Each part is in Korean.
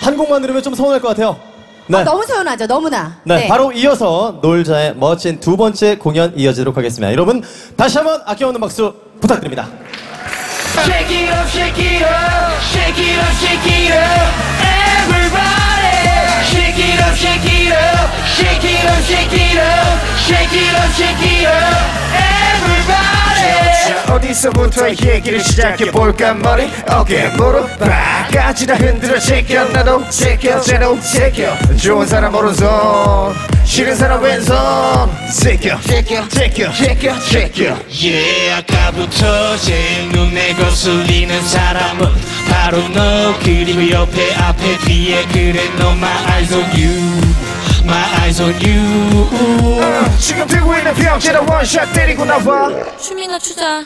한 곡만 들으면 좀 서운할 것 같아요. 네. 아, 너무 서운하죠, 너무나. 네, 바로 이어서 놀자의 멋진 두 번째 공연 이어지도록 하겠습니다. 여러분 다시 한번 아껴오는 박수 부탁드립니다. Shake it up, shake it up, shake it up, shake it up, everybody. Shake it up, shake it up, shake it up, shake it up, shake it up, shake it up, everybody. 자, 어디서부터 얘기를 시작해볼까 머리? 어깨 무릎 발까지 다 흔들어 제껴. 나도 제껴 제로 제껴. 좋은 사람 오른손 싫은 사람 왼손. 제껴 제껴 제껴 제껴 제껴. 예, 아까부터 제일 눈에 거슬리는 사람은 바로 너. 그리고 옆에 앞에 뒤에. 그래 너 my eyes on you my eyes on you. 지금 들고 있는 병째로 원샷 때리고 나와. 춤이나 추자.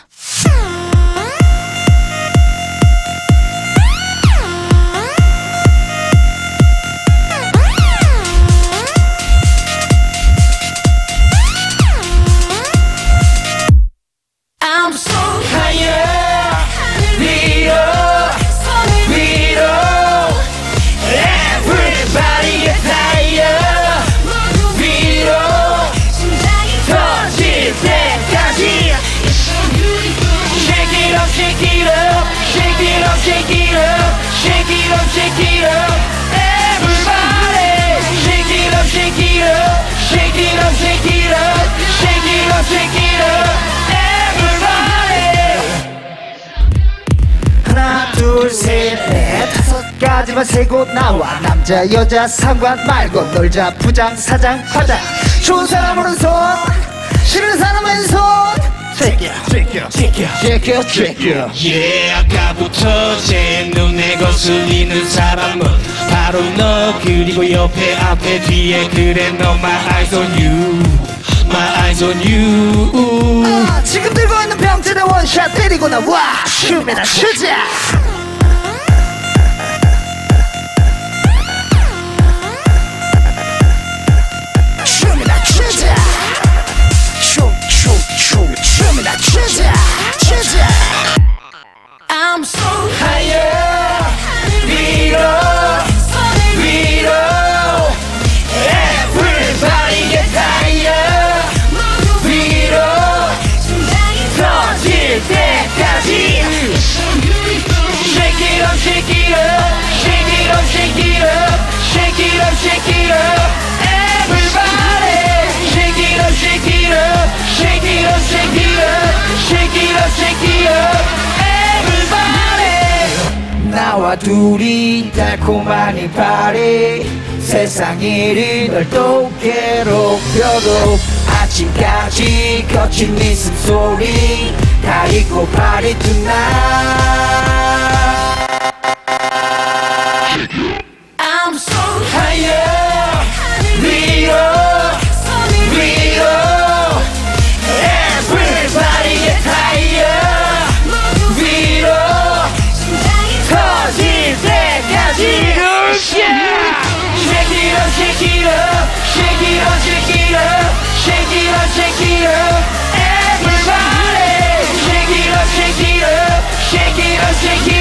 다섯 가지만 세고 나와 남자 여자 상관 말고 놀자. 부장 사장 과장. 좋은 사람 오른손 싫은 사람 왼손. 제껴 제껴 제껴 제껴 제껴 예, 아까부터 제 눈에 거슬리는 사람은 바로 너 그리고 옆에 앞에 뒤에. 그래 너 my eyes on you my eyes on you. 아, 지금 들고 있는 병들의 원샷 때리고 나와. 춤이나 추자 Shake it up, shake it up, shake it up, shake it up, shake it up. Everybody, shake it up, shake it up, shake it up, shake it up, shake it up, shake it up. Everybody. 나와 둘이 달콤한 이 파리 세상 일이 널또 괴롭혀도 아침까지 거친 네 숨소리 다 잊고 파리 tonight Take